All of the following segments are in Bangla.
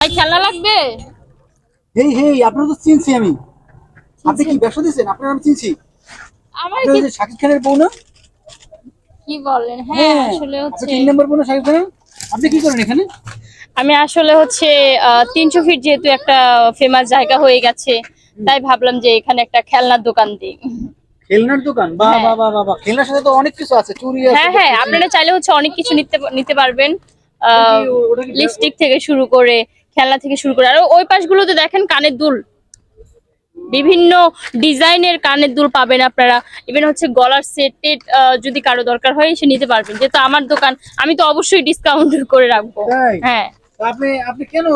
ভাই খেলনা লাগবে? হেই হেই আপনারা তো চিনছি আমি। আপনি কি ব্যবসা দিচ্ছেন আপনার আমি চিনছি। আমার কি শাকিব খানের বউ না? কি বলেন? হ্যাঁ আসলে হচ্ছে তিন নম্বর বউ না শাকিব খানের? আপনি কি করেন এখানে? আমি আসলে হচ্ছে তিনশো ফিট যেহেতু একটা ফেমাস জায়গা হয়ে গেছে তাই ভাবলাম যে এখানে একটা খেলনার দোকান দিই। খেলনার দোকান? বাহ হ্যাঁ। বাহ বাহ বাহ খেলনার সাথে তো অনেক কিছু আছে চুরি আছে হ্যাঁ হ্যাঁ আপনারা চাইলে হচ্ছে অনেক কিছু নিতে নিতে পারবেন। লিপস্টিক থেকে শুরু করে খেলনা থেকে শুরু করে আর ওই পাশগুলোতে দেখেন কানের দুল। বিভিন্ন ডিজাইনের কানের দুল পাবেন আপনারা। ইভেন হচ্ছে গলার সেট টেট যদি কারও দরকার হয় সে নিতে পারবেন। যেহেতু আমার দোকান আমি তো অবশ্যই ডিসকাউন্ট করে রাখব। হ্যাঁ। আপনি আপনি কেন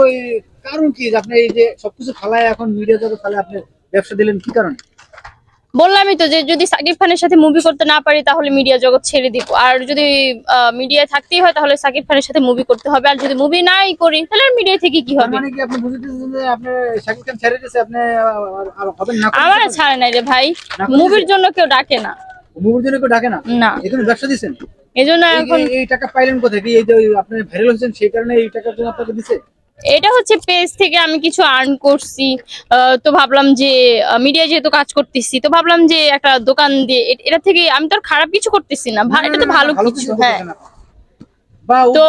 কারণ কি? আপনি এই যে সবকিছু ফালায় এখন মিডিয়া যাতে ফালায় আপনি ব্যবসা দিলেন কি কারণে? বললামই তো যে যদি সাকিব খানের সাথে মুভি করতে না পারি তাহলে মিডিয়া জগৎ ছেড়ে দিব। আর যদি মিডিয়ায় থাকতেই হয় তাহলে সাকিব খানের সাথে মুভি করতে হবে। আর যদি মুভি নাই করি তাহলে মিডিয়া থেকে কি হবে? মানে আমার ছাড়ে নাই রে ভাই। মুভির জন্য কেউ ডাকে না। মুভির জন্য কেউ ডাকে না? না। এখানে ব্যবসা দিচ্ছেন এই জন্য এখন এই- টাকা পাইলেন কোথায়? কি এই যে আপনি ভাইরাল হচ্ছেন সেই কারণে এই টাকার জন্য আপনাকে দিছে? এটা হচ্ছে পেজ থেকে আমি কিছু আর্ন করছি। তো ভাবলাম যে মিডিয়া যেহেতু কাজ করতেছি তো ভাবলাম যে একটা দোকান দিয়ে এটা থেকে আমি তো আর খারাপ কিছু করতেছি না। এটা তো ভালো কিছু হ্যাঁ। তো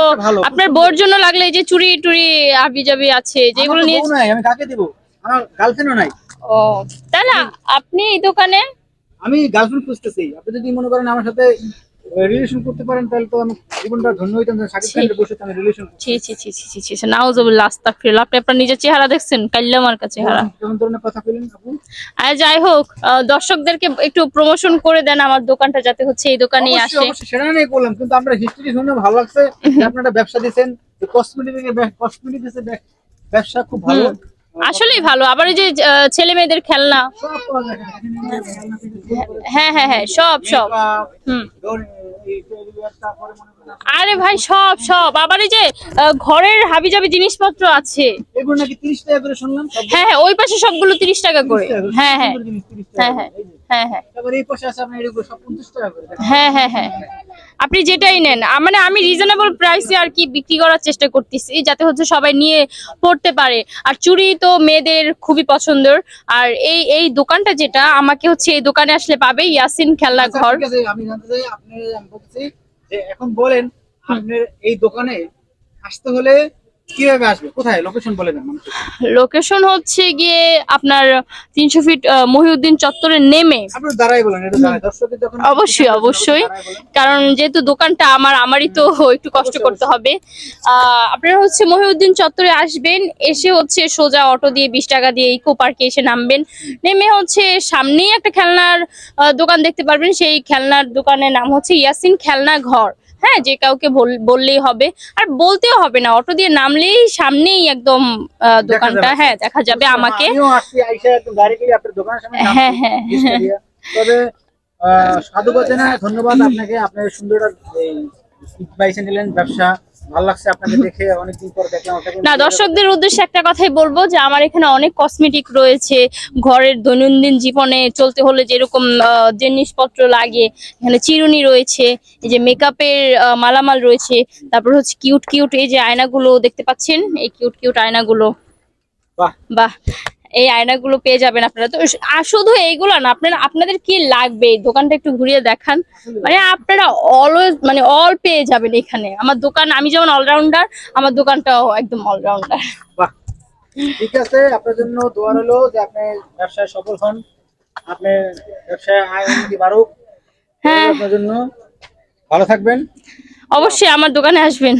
আপনার বোর জন্য লাগলে এই যে চুরি টুরি আবি জাবি আছে যেগুলো নিয়ে আমি কাকে দিব? আমার গার্লফ্রেন্ডও নাই। ও তাহলে আপনি এই দোকানে আমি গার্লফ্রেন্ড খুঁজতেছি। আপনি যদি মনে করেন আমার সাথে রিলেশন করতে পারেন তাহলে তো আমি জীবনটা ধন্য হইতাম যে শাকিব খানের বসে আমি রিলেশন ছি ছি ছি ছি ছি ছি ছি নাউজুবিল্লাহ আস্তাগফিরুল্লাহ আপনি আপনার নিজের চেহারা দেখছেন? কাল্লা মার্কা চেহারা কেমন ধরনের কথা বলেন আপু? আর যাই হোক দর্শকদেরকে একটু প্রমোশন করে দেন আমার দোকানটা যাতে হচ্ছে এই দোকানে আসে। অবশ্যই, সেটা নিয়ে করলাম কিন্তু আমরা হিস্ট্রি শুনে ভালো লাগছে আপনারা ব্যবসা কসমেটিক ব্যবসা খুব ভালো। আসলেই ভালো। আবার এই যে ছেলে মেয়েদের খেলনা। হ্যাঁ হ্যাঁ হ্যাঁ সব সব। হুম। আরে ভাই সব সব। আবার এই যে ঘরের হাবিজাবি জিনিসপত্র আছে। এগুলো নাকি তিরিশ টাকা করে শুনলাম হ্যাঁ হ্যাঁ ওই পাশে সবগুলো তিরিশ টাকা করে। 30 টাকা করে। হ্যাঁ হ্যাঁ। 30 হ্যাঁ হ্যাঁ হ্যাঁ হ্যাঁ। তারপরে এই পাশে আছে আপনার এগুলো সব পঞ্চাশ টাকা করে হ্যাঁ হ্যাঁ হ্যাঁ। আপনি যেটাই নেন মানে আমি রিজনেবল প্রাইসে আর কি বিক্রি করার চেষ্টা করতেছি যাতে হচ্ছে সবাই নিয়ে পড়তে পারে। আর চুড়ি তো মেয়েদের খুবই পছন্দের আর এই এই দোকানটা যেটা আমাকে হচ্ছে এই দোকানে আসলে পাবে ইয়াসিন খেলনা আচ্ছা, ঘর। আমি জানতে চাই আপনি এখন বলেন আপনার এই দোকানে আসতে হলে কীভাবে আসবে? কোথায়? লোকেশন বলে দেন লোকেশন হচ্ছে গিয়ে আপনার তিনশো ফিট মহিউদ্দিন চত্বরে নেমে। আপনি দাঁড়াই বলেন এটা দাঁড়ায়। অবশ্যই অবশ্যই। কারণ যেহেতু দোকানটা আমার আমারই তো একটু কষ্ট করতে হবে। আপনারা হচ্ছে মহিউদ্দিন চত্বরে আসবেন এসে হচ্ছে সোজা অটো দিয়ে বিশ টাকা দিয়ে ইকো পার্কে এসে নামবেন। নেমে হচ্ছে সামনেই একটা খেলনার দোকান দেখতে পারবেন। সেই খেলনার দোকানের নাম হচ্ছে ইয়াসিন খেলনা ঘর। হ্যাঁ যে কাউকে বল- বললেই হবে। আর বলতেও হবে না অটো দিয়ে নামলেই সামনেই একদম দোকানটা হ্যাঁ দেখা যাবে আমাকে। হ্যাঁ, হ্যাঁ, তবে আহ, সাধুবাদ জানাই ধন্যবাদ আপনাকে। আপনার সুন্দর ব্যবসা। ভালো লাগছে আপনাকে দেখে অনেকদিন পর দেখলাম না দর্শকদের উদ্দেশ্যে একটা কথাই বলব যে আমার এখানে অনেক কসমেটিক রয়েছে ঘরের দৈনন্দিন জীবনে চলতে হলে যেরকম জিনিসপত্র লাগে এখানে চিরুনি রয়েছে এই যে মেকআপের মালামাল রয়েছে তারপর হচ্ছে কিউট কিউট এই যে আয়নাগুলো দেখতে পাচ্ছেন এই কিউট কিউট আয়নাগুলো। বাহ। বাহ। এই আয়নাগুলো পেয়ে যাবেন আপনারা। তো আর শুধু এইগুলো না আপনারা আপনাদের কি লাগবে? এই দোকানটা একটু ঘুরিয়ে দেখান। মানে আপনারা অলওয়েজ মানে অল পেয়ে যাবেন এখানে। আমার দোকান আমি যেমন অলরাউন্ডার আমার দোকানটাও একদম অলরাউন্ডার ঠিক আছে আপনার জন্য দোয়া হলো যে আপনি ব্যবসায় সফল হন। আপনি ব্যবসায় আয় উন্নতি বাড়ুক। হ্যাঁ। আপনার জন্য। ভালো থাকবেন। অবশ্যই আমার দোকানে আসবেন।